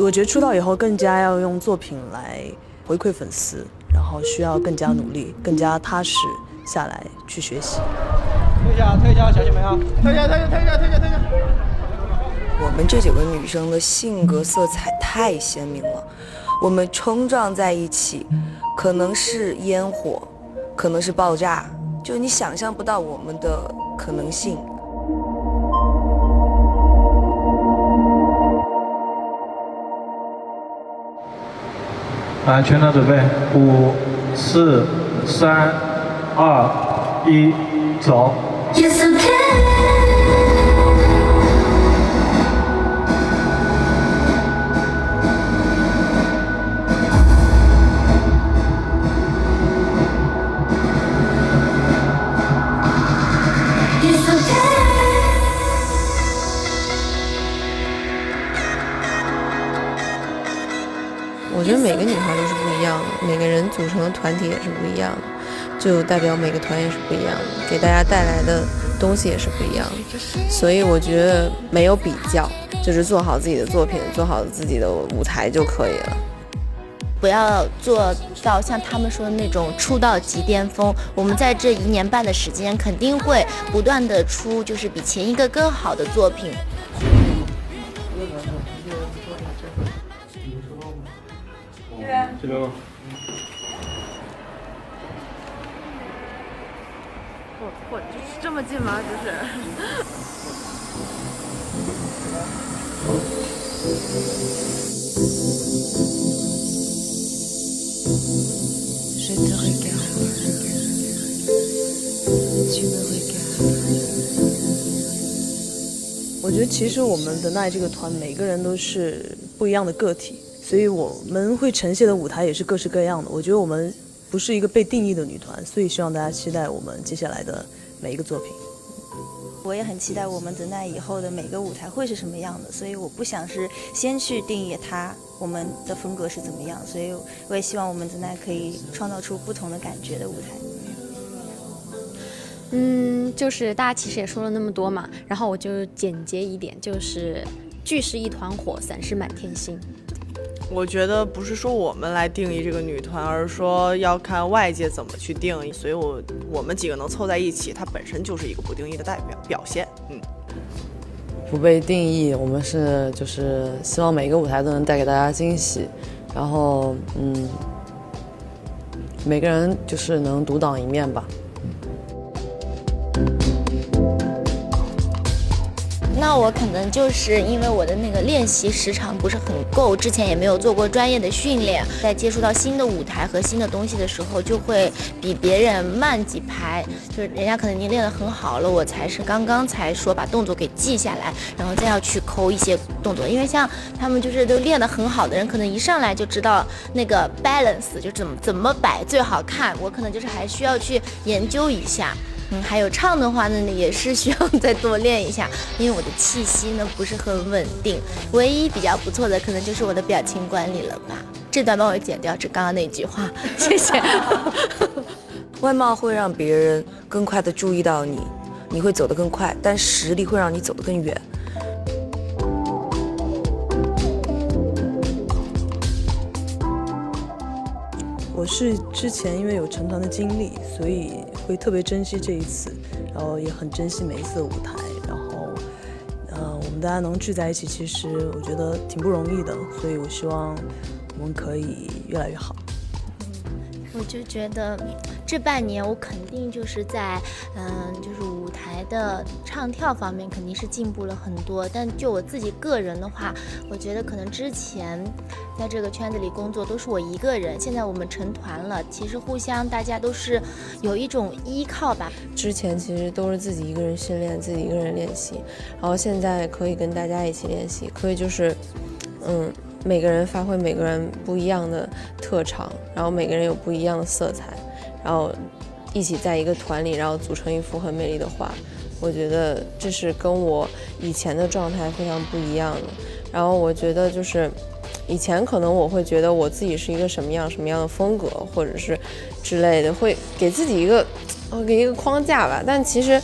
我觉得出道以后更加要用作品来回馈粉丝，然后需要更加努力、更加踏实下来去学习。退下，退下，小心门啊！退下，退下，退下，退下，退下。我们这九个女生的性格色彩太鲜明了，我们冲撞在一起，可能是烟火，可能是爆炸，就你想象不到我们的可能性。来，全场准备，五、四、三、二、一，走。我觉得每个女孩都是不一样的，每个人组成的团体也是不一样的，就代表每个团也是不一样的，给大家带来的东西也是不一样的。所以我觉得没有比较，就是做好自己的作品，做好自己的舞台就可以了。不要做到像他们说的那种出道即巅峰。我们在这一年半的时间，肯定会不断的出，就是比前一个更好的作品。这边吗？我我就是这么近吗？就是。我觉得其实我们的奈这个团每个人都是不一样的个体，所以我们会呈现的舞台也是各式各样的。我觉得我们不是一个被定义的女团，所以希望大家期待我们接下来的每一个作品。我也很期待我们等待以后的每个舞台会是什么样的，所以我不想是先去定义它我们的风格是怎么样，所以我也希望我们等待可以创造出不同的感觉的舞台。嗯，就是大家其实也说了那么多嘛，然后我就简洁一点，就是聚是一团火，散是满天星。我觉得不是说我们来定义这个女团，而是说要看外界怎么去定义。所以我我们几个能凑在一起，它本身就是一个不定义的代表表现。嗯，不被定义，我们是就是希望每个舞台都能带给大家惊喜，然后嗯，每个人就是能独当一面吧。那我可能就是因为我的那个练习时长不是很够，之前也没有做过专业的训练，在接触到新的舞台和新的东西的时候，就会比别人慢几拍。就是人家可能已经练得很好了，我才是刚刚才说把动作给记下来，然后再要去抠一些动作。因为像他们就是都练得很好的人，可能一上来就知道那个 balance 就怎么怎么摆最好看。我可能就是还需要去研究一下。嗯，还有唱的话呢，也是需要再多练一下，因为我的气息呢不是很稳定。唯一比较不错的，可能就是我的表情管理了吧。这段帮我剪掉，这刚刚那句话，谢谢。外貌会让别人更快的注意到你，你会走得更快，但实力会让你走得更远。我是之前因为有成团的经历，所以会特别珍惜这一次，然后也很珍惜每一次的舞台。然后，呃，我们大家能聚在一起，其实我觉得挺不容易的，所以我希望我们可以越来越好。我就觉得这半年我肯定就是在，嗯，就是的唱跳方面肯定是进步了很多。但就我自己个人的话，我觉得可能之前在这个圈子里工作都是我一个人，现在我们成团了，其实互相大家都是有一种依靠吧。之前其实都是自己一个人训练，自己一个人练习，然后现在可以跟大家一起练习，可以就是，嗯。每个人发挥每个人不一样的特长，然后每个人有不一样的色彩，然后一起在一个团里，然后组成一幅很美丽的画。我觉得这是跟我以前的状态非常不一样的。然后我觉得就是以前可能我会觉得我自己是一个什么样什么样的风格，或者是之类的，会给自己一个呃给一个框架吧。但其实。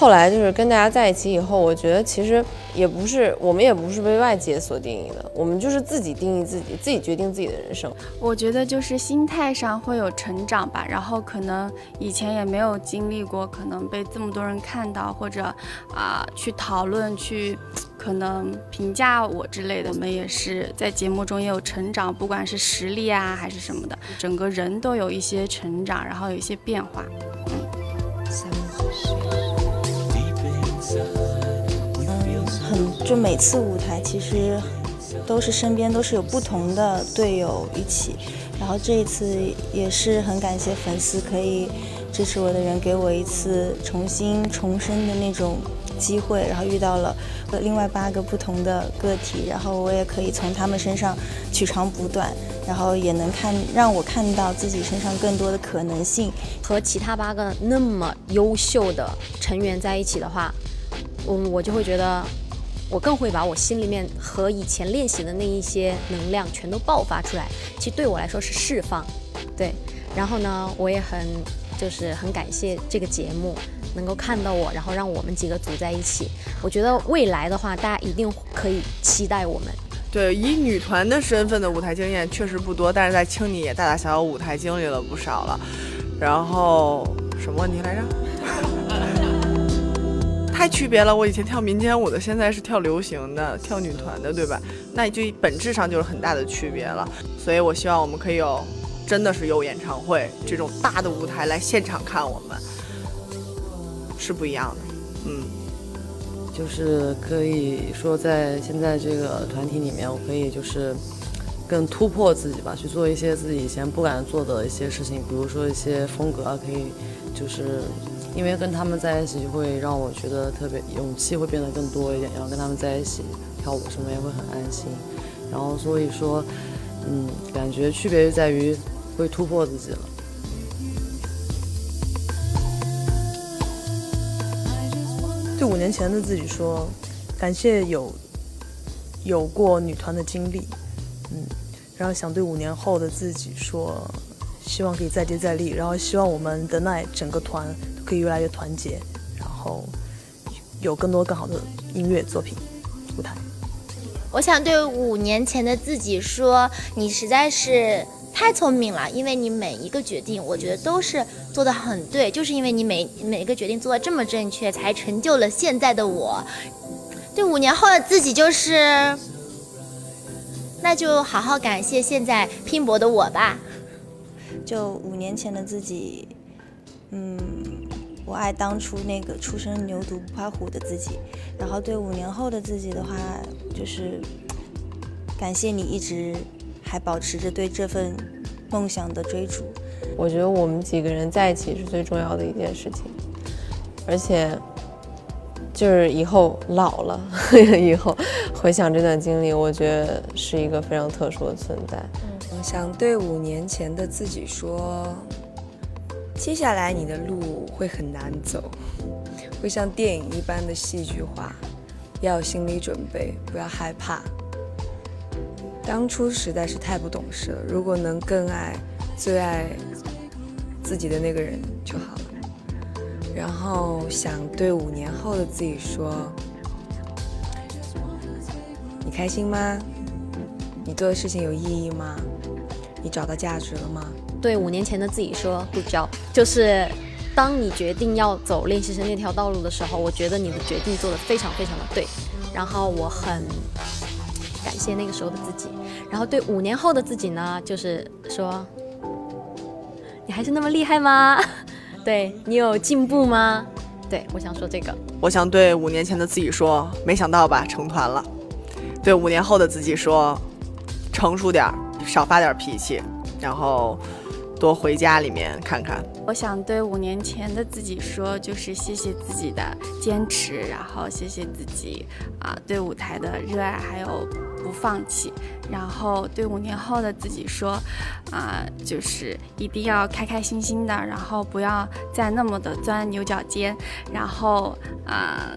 后来就是跟大家在一起以后，我觉得其实也不是我们也不是被外界所定义的，我们就是自己定义自己，自己决定自己的人生。我觉得就是心态上会有成长吧，然后可能以前也没有经历过，可能被这么多人看到或者啊、去讨论去。可能评价我之类的，我们也是在节目中也有成长，不管是实力啊还是什么的，整个人都有一些成长，然后有一些变化。嗯，就每次舞台其实都是身边都是有不同的队友一起，然后这一次也是很感谢粉丝可以支持我的人，给我一次重新重生的那种机会，然后遇到了另外八个不同的个体，然后我也可以从他们身上取长补短，然后也能看让我看到自己身上更多的可能性。和其他八个那么优秀的成员在一起的话，嗯，我就会觉得我更会把我心里面和以前练习的那一些能量全都爆发出来。其实对我来说是释放，对。然后呢，我也很就是很感谢这个节目能够看到我，然后让我们几个组在一起。我觉得未来的话，大家一定可以期待我们。对，以女团的身份的舞台经验确实不多，但是在青你也大大小小舞台经历了不少了。然后什么问题来着？太区别了，我以前跳民间舞的，现在是跳流行的，跳女团的，对吧？那就本质上就是很大的区别了。所以我希望我们可以有，真的是有演唱会这种大的舞台来现场看我们，是不一样的。嗯，就是可以说在现在这个团体里面，我可以就是更突破自己吧，去做一些自己以前不敢做的一些事情，比如说一些风格啊，可以就是。因为跟他们在一起，会让我觉得特别勇气会变得更多一点，然后跟他们在一起跳舞什么也会很安心，然后所以说，嗯，感觉区别就在于会突破自己了。对五年前的自己说，感谢有有过女团的经历，嗯，然后想对五年后的自己说，希望可以再接再厉，然后希望我们的那整个团。可以越来越团结，然后有更多更好的音乐作品舞台。我想对五年前的自己说，你实在是太聪明了，因为你每一个决定，我觉得都是做的很对，就是因为你每每一个决定做的这么正确，才成就了现在的我。对五年后的自己就是，那就好好感谢现在拼搏的我吧。就五年前的自己，嗯。我爱当初那个初生牛犊不怕虎的自己，然后对五年后的自己的话，就是感谢你一直还保持着对这份梦想的追逐。我觉得我们几个人在一起是最重要的一件事情，而且就是以后老了 以后回想这段经历，我觉得是一个非常特殊的存在。我想对五年前的自己说。接下来你的路会很难走，会像电影一般的戏剧化，要有心理准备，不要害怕。当初实在是太不懂事了，如果能更爱最爱自己的那个人就好了。然后想对五年后的自己说：你开心吗？你做的事情有意义吗？你找到价值了吗？对五年前的自己说：“Good job。”就是当你决定要走练习生那条道路的时候，我觉得你的决定做得非常非常的对。然后我很感谢那个时候的自己。然后对五年后的自己呢，就是说：“你还是那么厉害吗？对你有进步吗？”对我想说这个。我想对五年前的自己说：“没想到吧，成团了。”对五年后的自己说：“成熟点儿，少发点脾气。”然后。多回家里面看看。我想对五年前的自己说，就是谢谢自己的坚持，然后谢谢自己啊对舞台的热爱，还有不放弃。然后对五年后的自己说，啊，就是一定要开开心心的，然后不要再那么的钻牛角尖。然后啊，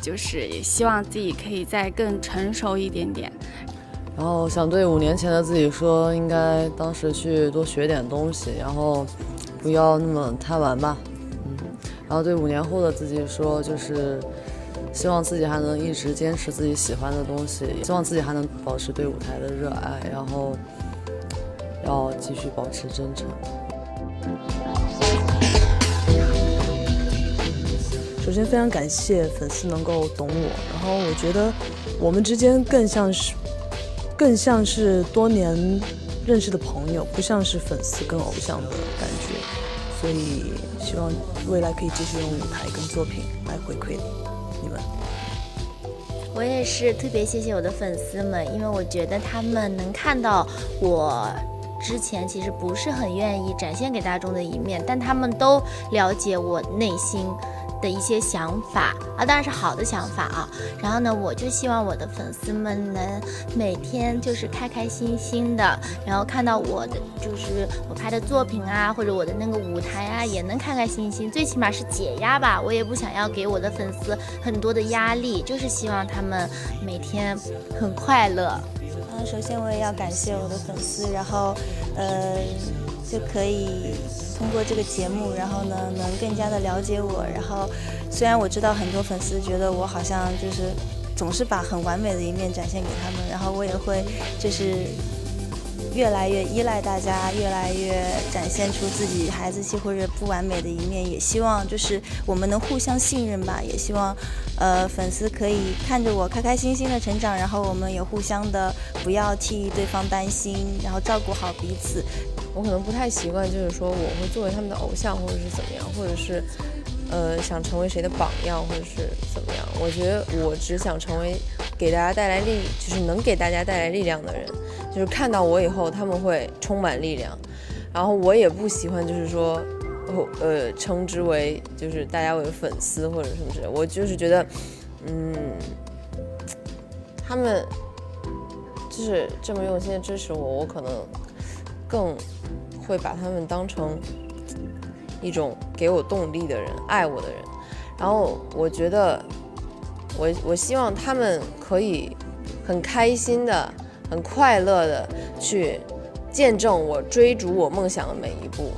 就是也希望自己可以再更成熟一点点。然后想对五年前的自己说，应该当时去多学点东西，然后不要那么贪玩吧，嗯，然后对五年后的自己说，就是希望自己还能一直坚持自己喜欢的东西，希望自己还能保持对舞台的热爱，然后要继续保持真诚。首先非常感谢粉丝能够懂我，然后我觉得我们之间更像是更像是多年认识的朋友，不像是粉丝跟偶像的感觉，所以希望未来可以继续用舞台跟作品来回馈你们。我也是特别谢谢我的粉丝们，因为我觉得他们能看到我之前其实不是很愿意展现给大众的一面，但他们都了解我内心。的一些想法啊，当然是好的想法啊。然后呢，我就希望我的粉丝们能每天就是开开心心的，然后看到我的就是我拍的作品啊，或者我的那个舞台啊，也能开开心心。最起码是解压吧。我也不想要给我的粉丝很多的压力，就是希望他们每天很快乐。嗯，首先我也要感谢我的粉丝，然后，呃。就可以通过这个节目，然后呢，能更加的了解我。然后，虽然我知道很多粉丝觉得我好像就是总是把很完美的一面展现给他们，然后我也会就是。越来越依赖大家，越来越展现出自己孩子气或者不完美的一面，也希望就是我们能互相信任吧，也希望，呃，粉丝可以看着我开开心心的成长，然后我们也互相的不要替对方担心，然后照顾好彼此。我可能不太习惯，就是说我会作为他们的偶像，或者是怎么样，或者是。呃，想成为谁的榜样，或者是怎么样？我觉得我只想成为给大家带来力，就是能给大家带来力量的人。就是看到我以后，他们会充满力量。然后我也不喜欢，就是说，呃，称之为就是大家为粉丝或者什么之类。我就是觉得，嗯，他们就是这么用心的支持我，我可能更会把他们当成。一种给我动力的人，爱我的人，然后我觉得，我我希望他们可以很开心的、很快乐的去见证我追逐我梦想的每一步。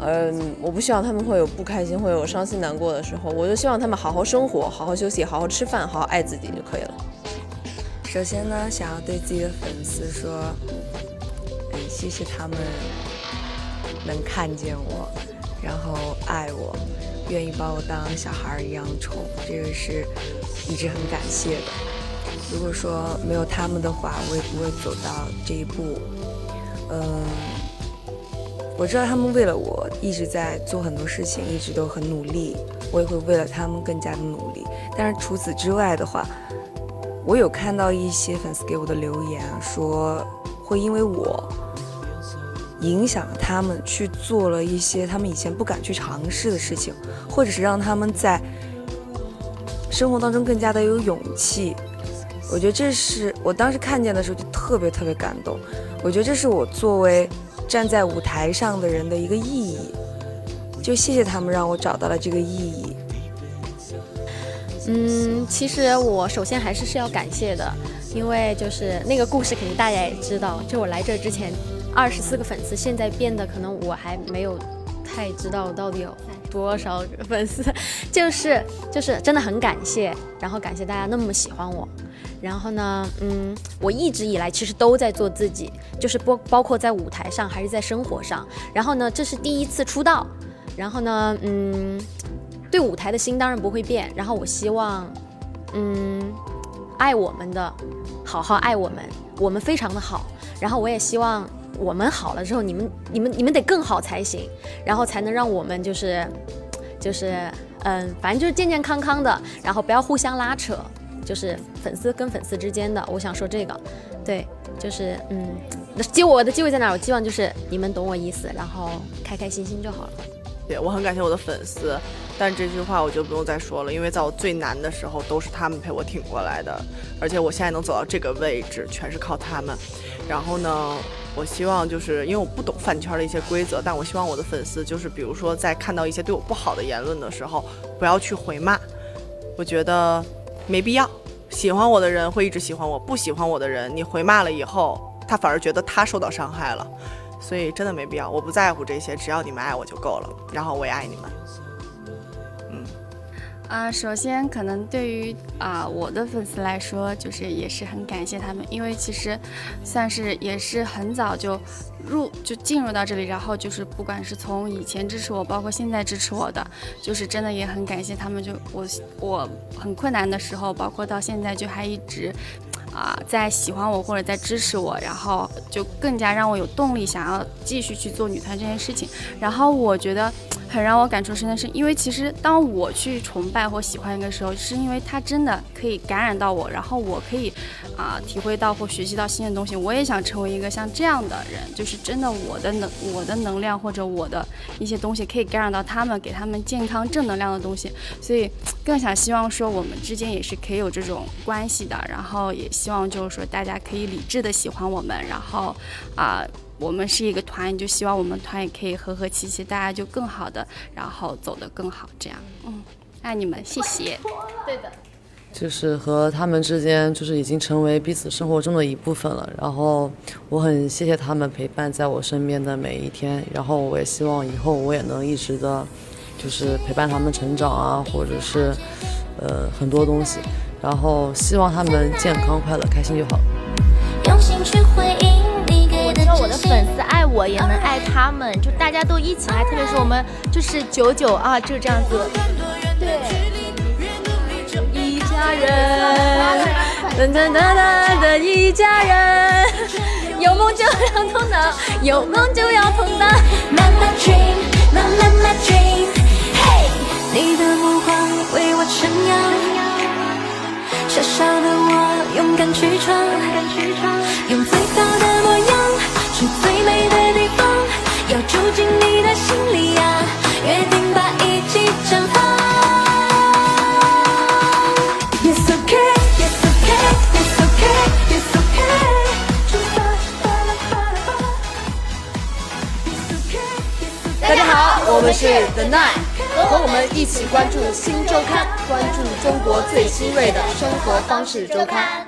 嗯，我不希望他们会有不开心、会有伤心难过的时候，我就希望他们好好生活、好好休息、好好吃饭、好好爱自己就可以了。首先呢，想要对自己的粉丝说，嗯，谢谢他们能看见我。然后爱我，愿意把我当小孩一样宠，这个是一直很感谢的。如果说没有他们的话，我也不会走到这一步。嗯，我知道他们为了我一直在做很多事情，一直都很努力，我也会为了他们更加的努力。但是除此之外的话，我有看到一些粉丝给我的留言，说会因为我。影响他们去做了一些他们以前不敢去尝试的事情，或者是让他们在生活当中更加的有勇气。我觉得这是我当时看见的时候就特别特别感动。我觉得这是我作为站在舞台上的人的一个意义。就谢谢他们让我找到了这个意义。嗯，其实我首先还是是要感谢的，因为就是那个故事肯定大家也知道，就我来这之前。二十四个粉丝，现在变得可能我还没有太知道到底有多少个粉丝，就是就是真的很感谢，然后感谢大家那么喜欢我，然后呢，嗯，我一直以来其实都在做自己，就是包包括在舞台上还是在生活上，然后呢，这是第一次出道，然后呢，嗯，对舞台的心当然不会变，然后我希望，嗯，爱我们的，好好爱我们，我们非常的好，然后我也希望。我们好了之后，你们、你们、你们得更好才行，然后才能让我们就是，就是，嗯，反正就是健健康康的，然后不要互相拉扯，就是粉丝跟粉丝之间的。我想说这个，对，就是，嗯，那接我的机会在哪？我希望就是你们懂我意思，然后开开心心就好了。对，我很感谢我的粉丝，但这句话我就不用再说了，因为在我最难的时候都是他们陪我挺过来的，而且我现在能走到这个位置，全是靠他们。然后呢？我希望就是因为我不懂饭圈的一些规则，但我希望我的粉丝就是，比如说在看到一些对我不好的言论的时候，不要去回骂。我觉得没必要。喜欢我的人会一直喜欢我，不喜欢我的人，你回骂了以后，他反而觉得他受到伤害了。所以真的没必要。我不在乎这些，只要你们爱我就够了。然后我也爱你们。啊，首先可能对于啊我的粉丝来说，就是也是很感谢他们，因为其实算是也是很早就入就进入到这里，然后就是不管是从以前支持我，包括现在支持我的，就是真的也很感谢他们。就我我很困难的时候，包括到现在就还一直啊在喜欢我或者在支持我，然后就更加让我有动力想要继续去做女团这件事情。然后我觉得。很让我感触深的是，因为其实当我去崇拜或喜欢一个时候，是因为他真的可以感染到我，然后我可以啊体会到或学习到新的东西。我也想成为一个像这样的人，就是真的我的能我的能量或者我的一些东西可以感染到他们，给他们健康正能量的东西。所以更想希望说我们之间也是可以有这种关系的，然后也希望就是说大家可以理智的喜欢我们，然后啊。我们是一个团，就希望我们团也可以和和气气，大家就更好的，然后走得更好，这样，嗯，爱你们，谢谢。对的，就是和他们之间，就是已经成为彼此生活中的一部分了。然后我很谢谢他们陪伴在我身边的每一天。然后我也希望以后我也能一直的，就是陪伴他们成长啊，或者是，呃，很多东西。然后希望他们健康、快乐、开心就好。用心去回应。希望我的粉丝爱我，也能爱他们，就大家都一起来，特别是我们就是九九啊，就这样子。对，一家人，噔噔噔噔的一家人，有梦就要同当，有梦就要同当。你的目光为我撑腰，小小的我勇敢去闯，用最好的模样。是最美的地方，要住进你的心里呀，约定吧，一起绽放。Yes okay, yes OK Yes okay, yes okay。大家好，我们是 The Nine，和我们一起关注新周刊，关注中国最新锐的生活方式周刊。